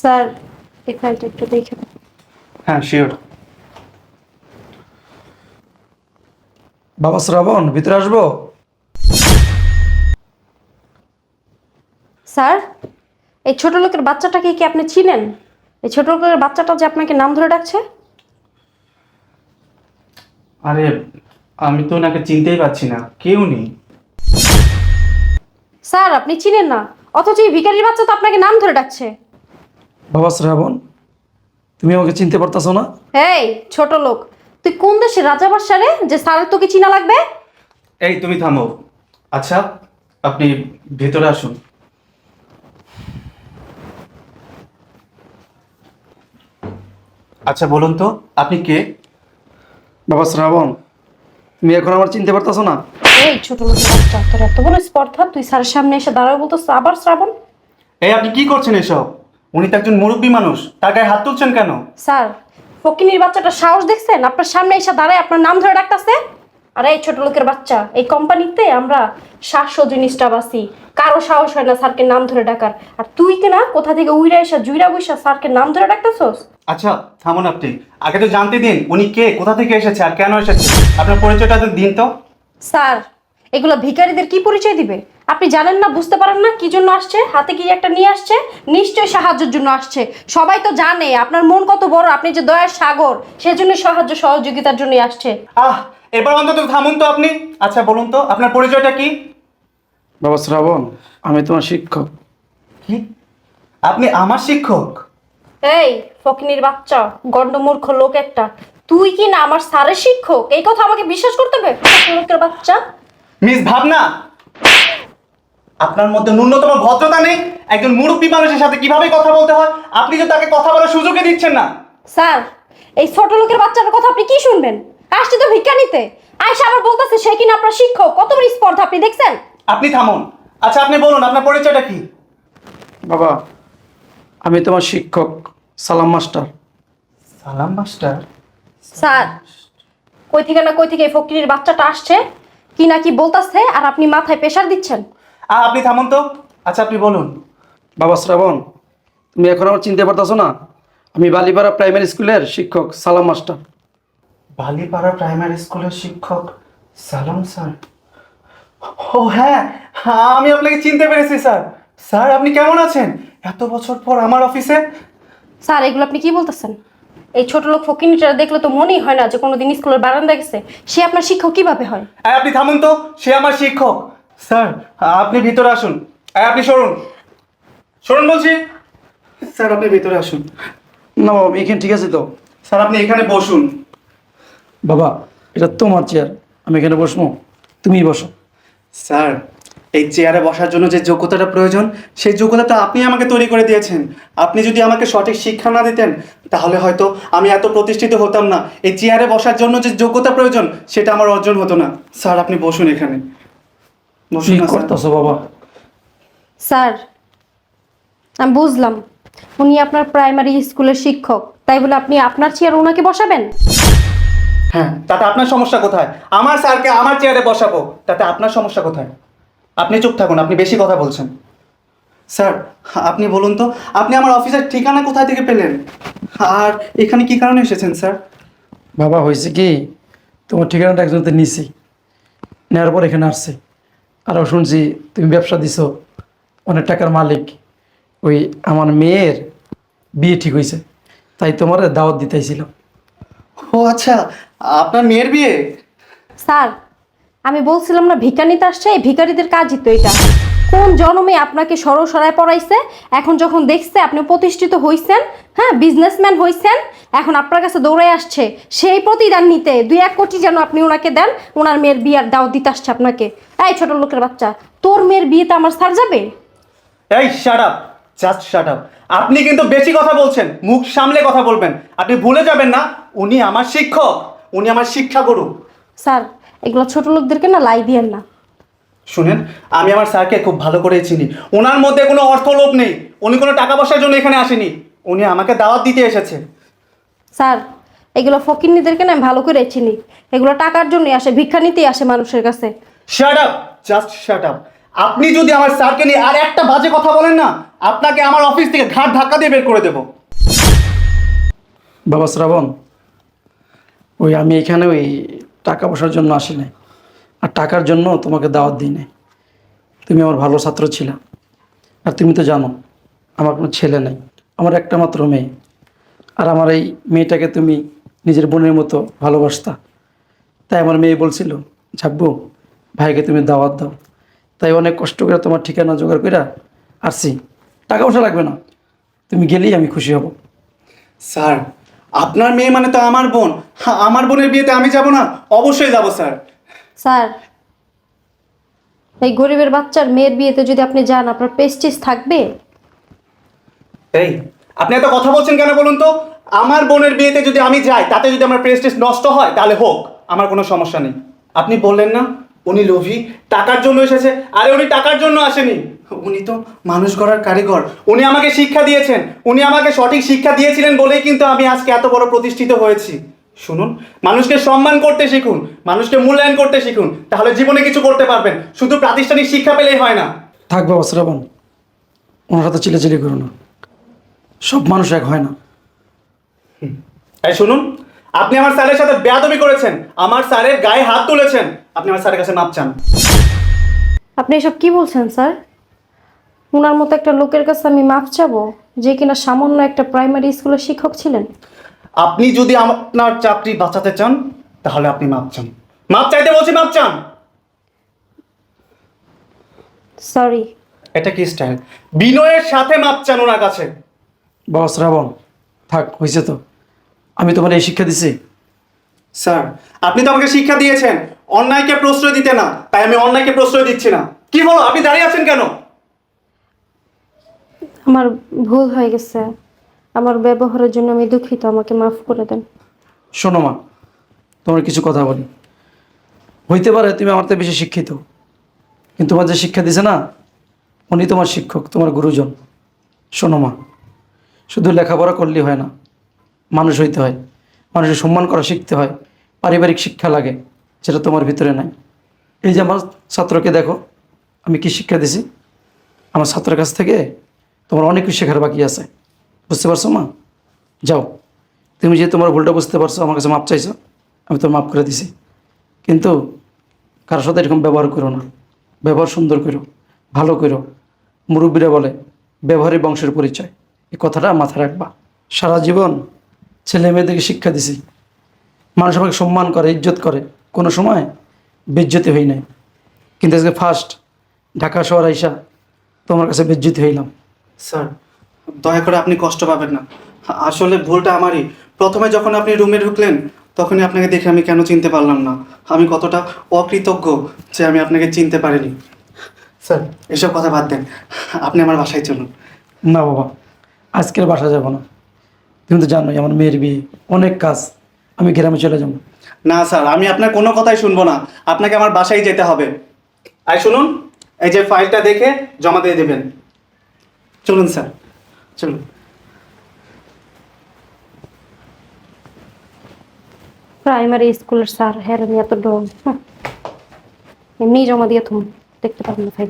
Sir এই ফাইলটা একটু দেখে হ্যাঁ শিওর বাবা শ্রাবণ ভিতরে আসব? স্যার এই ছোট লোকের বাচ্চাটাকে কি আপনি চিনেন? এই ছোট লোকের বাচ্চাটা যে আপনাকে নাম ধরে ডাকছে? আরে আমি তো ওনাকে চিনতেই পারছি না। কেউ নেই। স্যার আপনি চিনেন না। অথচ এই ভিখারির বাচ্চা তো আপনাকে নাম ধরে ডাকছে। বাবা শ্রাবণ তুমি আমাকে চিনতে পারতাছো না? এই ছোট লোক তুই কোন দেশের রাজা বাদশা রে যে স্যারের তোকে চিনা লাগবে? এই তুমি থামো। আচ্ছা আপনি ভেতরে আসুন। আচ্ছা বলুন তো আপনি কে? বাবা শ্রাবণ তুমি এখন আমার চিনতে পারতাছো না? এই ছোট বাচ্চা তোর এত বড় স্পর্ধা তুই স্যারের সামনে এসে দাঁড়াবে বলতো আবার শ্রাবণ? এই আপনি কি করছেন এসব? উনি তো একজন মুরব্বী মানুষ। তার গায়ে হাত তুলছেন কেন? স্যার ফকিনির বাচ্চাটা সাহস দেখছেন? আপনার সামনে এসে দাঁড়ায় আপনার নাম ধরে ডাকতেছে? আরে এই ছোট লোকের বাচ্চা এই কোম্পানিতে আমরা সাতশো জিনিসটা বাসি। কারও সাহস হয় না স্যারকে নাম ধরে ডাকার। আর তুই কেনা কোথা থেকে উইরা এসা জুইরা বইসা স্যারকে নাম ধরে ডাকতেছস? আচ্ছা থামুন আপনি। আগে তো জানতে দিন উনি কে কোথা থেকে এসেছে আর কেন এসেছে। আপনার পরিচয়টা তো দিন তো। স্যার এগুলো ভিখারিদের কি পরিচয় দিবে? আপনি জানেন না বুঝতে পারেন না কি জন্য আসছে হাতে কি একটা নিয়ে আসছে? নিশ্চয়ই সাহায্যের জন্য আসছে। সবাই তো জানে আপনার মন কত বড় আপনি যে দয়ার সাগর সেজন্য সাহায্য সহযোগিতার জন্যই আসছে। আহ এবার অন্তত থামুন তো আপনি। আচ্ছা বলুন তো আপনার পরিচয়টা কি? বাবা শ্রাবণ আমি তোমার শিক্ষক। কি? আপনি আমার শিক্ষক? এই ফকিনির বাচ্চা গন্ডমূর্খ লোক একটা। তুই কি না আমার স্যারের শিক্ষক? এই কথা আমাকে বিশ্বাস করতে হবে? লোকের বাচ্চা? মিস ভাবনা? আপনার মধ্যে ন্যূনতম ভদ্রতা নেই। একজন মুরব্বী মানুষের সাথে কীভাবে কথা বলতে হয়? আপনি যে তাকে কথা বলার সুযোগই দিচ্ছেন না। স্যার এই ছোট লোকের বাচ্চাটার কথা আপনি কি শুনবেন? আসছে তো ভিক্ষা নিতে। আয়সা আবার বলতেছে সে কিনা আপনার শিক্ষক। কত বড় স্পর্ধা আপনি দেখছেন? আপনি থামুন। আচ্ছা আপনি বলুন আপনার পরিচয়টা কি? বাবা আমি তোমার শিক্ষক সালাম মাস্টার। সালাম মাস্টার? স্যার কই থেকে না কই থেকে এই ফকিরের বাচ্চাটা আসছে কি না কি বলতাছে আর আপনি মাথায় প্রেশার দিচ্ছেন। আপনি থামুন তো। আচ্ছা আপনি বলুন। বাবা শ্রাবণ তুমি এখন আমার চিনতে পারতাছো না? আমি বালিপাড়া প্রাইমারি স্কুলের শিক্ষক সালাম মাস্টার। বালিপাড়া প্রাইমারি স্কুলের শিক্ষক সালাম স্যার? ও হ্যাঁ হ্যাঁ, আমি আপনাকে চিনতে পেরেছি স্যার। স্যার আপনি কেমন আছেন? এত বছর পর আমার অফিসে। স্যার এগুলো আপনি কি বলতেছেন? এই ছোট লোক ফকিনিটা দেখলে তো মনেই হয় না যে কোনোদিন স্কুলের বারান্দা গেছে। সে আপনার শিক্ষক কীভাবে হয়? এই, আপনি থামুন তো সে আমার শিক্ষক। স্যার আপনি ভিতরে আসুন। এই, আপনি সরুন। সরুন বলছি। স্যার আপনি ভিতরে আসুন। না বাবা এখানে ঠিক আছে তো। স্যার আপনি এখানে বসুন। বাবা এটা তোমার চেয়ার আমি এখানে বসবো? তুমি বসো। স্যার এই চেয়ারে বসার জন্য যে যোগ্যতাটা প্রয়োজন সেই যোগ্যতাটা আপনি আমাকে তৈরি করে দিয়েছেন। আপনি যদি আমাকে সঠিক শিক্ষা না দিতেন তাহলে হয়তো আমি এত প্রতিষ্ঠিত হতাম না। এই চেয়ারে বসার জন্য যে যোগ্যতা প্রয়োজন সেটা আমার অর্জন হতো না। স্যার আপনি বসুন এখানে। কি করতেছো বাবা? স্যার আমি বুঝলাম। উনি আপনার প্রাইমারি স্কুলের শিক্ষক। তাই বলে আপনি আপনার চেয়ার ওনাকে বসাবেন? হ্যাঁ তাতে আপনার সমস্যা কোথায়? আমার স্যারকে আমার চেয়ারে বসাবো তাতে আপনার সমস্যা কোথায়? আপনি চুপ থাকুন আপনি বেশি কথা বলছেন। স্যার আপনি বলুন তো আপনি আমার অফিসের ঠিকানা কোথায় থেকে পেলেন? আর এখানে কি কারণে এসেছেন স্যার? বাবা হয়েছে কি? তোমার ঠিকানাটা একজনতে নিছি নেওয়ার পর এখানে আসছে। আরও শুনছি তুমি ব্যবসা দিছো অনেক টাকার মালিক। ওই আমার মেয়ের বিয়ে ঠিক হয়েছে তাই তোমার দাওয়াত দিতেছিলাম। ও আচ্ছা আপনার মেয়ের বিয়ে? স্যার আমি বলছিলাম না ভিকানিতে আসছে এই ভিকারিদের কাজই তো এটা। কোন জন্মে আপনাকে সরল সরায় পড়াইছে? এখন যখন দেখছে আপনি প্রতিষ্ঠিত হইছেন হ্যাঁ বিজনেসম্যান হইছেন এখন আপনার কাছে দৌড়ে আসছে সেই প্রতিদান নিতে দুই এক কোটি যেন আপনি ওনাকে দেন ওনার মেয়ের বিয়ার দাও দিতে আসছে আপনাকে। এই ছোট লোকের বাচ্চা তোর মেয়ের বিয়েতে আমার স্যার যাবে? এই shut up just shut up আপনি কিন্তু বেশি কথা বলছেন মুখ সামলে কথা বলবেন। আপনি ভুলে যাবেন না উনি আমার শিক্ষক উনি আমার শিক্ষা গুরু স্যার এগুলো ছোট লোকদেরকে না লাই দিয়েন না। শুনেন আমি আমার স্যারকে খুব ভালো করে চিনি। ওনার মধ্যে কোনো অর্থ লোভ নেই। উনি কোনো টাকা পয়সার জন্য এখানে আসেনি। উনি আমাকে দাওয়াত দিতে এসেছে স্যার এগুলো ফকিন্নিদেরকে না আমি ভালো করে চিনি। এগুলো টাকার জন্যই আসে ভিক্ষা নিতেই আসে মানুষের কাছে। Shut up just shut up আপনি যদি আমার স্যারকে নিয়ে আর একটা বাজে কথা বলেন না আপনাকে আমার অফিস থেকে ঘাট ধাক্কা দিয়ে বের করে দেবো। বাবা শ্রাবণ ওই আমি এখানে ওই টাকা পয়সার জন্য আসি নাই আর টাকার জন্য তোমাকে দাওয়াত দিই নাই। তুমি আমার ভালো ছাত্র ছিলা। আর তুমি তো জানো আমার কোনো ছেলে নেই। আমার একটা মাত্র মেয়ে। আর আমার এই মেয়েটাকে তুমি নিজের বোনের মতো ভালোবাসতা। তাই আমার মেয়ে বলছিল ঝাব্বু ভাইকে তুমি দাওয়াত দাও। তাই অনেক কষ্ট করে তোমার ঠিকানা জোগাড় করে আসছি। টাকা পয়সা লাগবে না। তুমি গেলেই আমি খুশি হব। স্যার আপনার মেয়ে মানে তো আমার বোন। হ্যাঁ, আমার বোনের বিয়েতে আমি যাব না। অবশ্যই যাব স্যার। স্যার, এই গরিবের বাচ্চার মেয়ের বিয়েতে যদি আপনি যান, আপনার পেস্টিস থাকবে? এই, আপনি এত কথা বলছেন কেন বলুন তো? আমার বোনের বিয়েতে যদি আমি যাই, তাতে যদি আমার প্রেস্টিজ নষ্ট হয়, তাহলে হোক, আমার কোনো সমস্যা নেই। আপনি বললেন না, উনি লোভী, টাকার জন্য এসেছে। আরে উনি টাকার জন্য আসেনি। উনি তো মানুষ গড়ার কারিগর। উনি আমাকে শিক্ষা দিয়েছেন। উনি আমাকে সঠিক শিক্ষা দিয়েছিলেন বলেই কিন্তু আমি আজকে এত বড় প্রতিষ্ঠিত হয়েছি। শুনুন মানুষকে সম্মান করতে শিখুন মানুষকে মূল্যায়ন করতে শিখুন তাহলে জীবনে কিছু করতে পারবেন। শুধু প্রাতিষ্ঠানিক শিক্ষা পেলেই হয় না। থাক বাবা শ্রাবণ। ওনার সাথে চিলেচিলি করো না। সব মানুষ এক হয় না। এই শুনুন আপনি আমার স্যারের সাথে বেয়াদবি করেছেন আমার স্যারের গায়ে হাত তুলেছেন আপনি আমার স্যারের কাছে মাপ চান। আপনি এসব কি বলছেন স্যার? ওনার মতো একটা লোকের কাছে আমি মাপ চাবো যে কিনা সামান্য একটা প্রাইমারি স্কুলের শিক্ষক ছিলেন? আপনি যদি আপনার চাকরি বাঁচাতে চান তাহলে আপনি মাপ চান। মাপ চাইতে বলছি মাপ চান। সরি এটা কি স্টাইল বিনয়ের সাথে মাপ চান ওনার কাছে। বস রাবণ থাক হয়েছে তো। আমি তোমার এই শিক্ষা দিছি। স্যার আপনি তো আমাকে শিক্ষা দিয়েছেন। অন্যায়কে প্রশ্রয় দিতে না তাই আমি অন্যায়কে প্রশ্রয় দিচ্ছি না। কি হলো? আপনি দাঁড়িয়ে আছেন কেন? আমার ভুল হয়ে গেছে। আমার ব্যবহারের জন্য আমি দুঃখিত, আমাকে মাফ করে দেন। শোনো মা, তোমার কিছু কথা বলি। হইতে পারে তুমি আমার থেকে বেশি শিক্ষিত, কিন্তু তোমার যে শিক্ষা দিছে না, উনি তোমার শিক্ষক, তোমার গুরুজন। শোনো মা, শুধু লেখাপড়া করলেই হয় না, মানুষ হইতে হয়, মানুষের সম্মান করা শিখতে হয়, পারিবারিক শিক্ষা লাগে, যেটা তোমার ভিতরে নাই। এই যে আমার ছাত্রকে দেখো, আমি কি শিক্ষা দিছি? আমার ছাত্রের কাছ থেকে তোমার অনেক কিছু শেখার বাকি আছে। বুঝতে পারছ মা? যাও। তুমি যে তোমার ভুলটা বুঝতে পারছ, আমার কাছে মাপ চাইছো, আমি তো মাফ করে দিছি। কিন্তু কারোর সাথে এরকম ব্যবহার করো না। ব্যবহার সুন্দর করো, ভালো করো। মুরব্বীরা বলে, ব্যবহারই বংশের পরিচয়। এই কথাটা মাথায় রাখবা। সারা জীবন ছেলে মেয়েদেরকে শিক্ষা দিছি। মানুষ আমাকে সম্মান করে, ইজ্জত করে। কোনো সময় বেজ্জতি হই নাই। কিন্তু আজকে ফার্স্ট ঢাকা শহর আইসা তোমার কাছে বেজ্জতি হইলাম। স্যার দয়া করে আপনি কষ্ট পাবেন না। আসলে ভুলটা আমারই। প্রথমে যখন আপনি রুমে ঢুকলেন তখনই আপনাকে দেখে আমি কেন চিনতে পারলাম না? আমি কতটা অকৃতজ্ঞ যে আমি আপনাকে চিনতে পারিনি। স্যার। এসব কথা বাদ দেন। আপনি আমার বাসায় চলুন। না বাবা আজকের বাসা যাব না। তুমি তো জানোই আমার মেয়ের বিয়ে। অনেক কাজ। আমি গ্রামে চলে যাব। না স্যার আমি আপনার কোনো কথাই শুনব না। আপনাকে আমার বাসায় যেতে হবে। আর শুনুন এই যে ফাইলটা দেখে জমা দিয়ে দেবেন। চলুন স্যার। চলুন প্রাইমারি স্কুলের স্যার হ্যাঁ এত ডর এমনি জমা দিয়ে তুমি দেখতে পাবেন ভাই।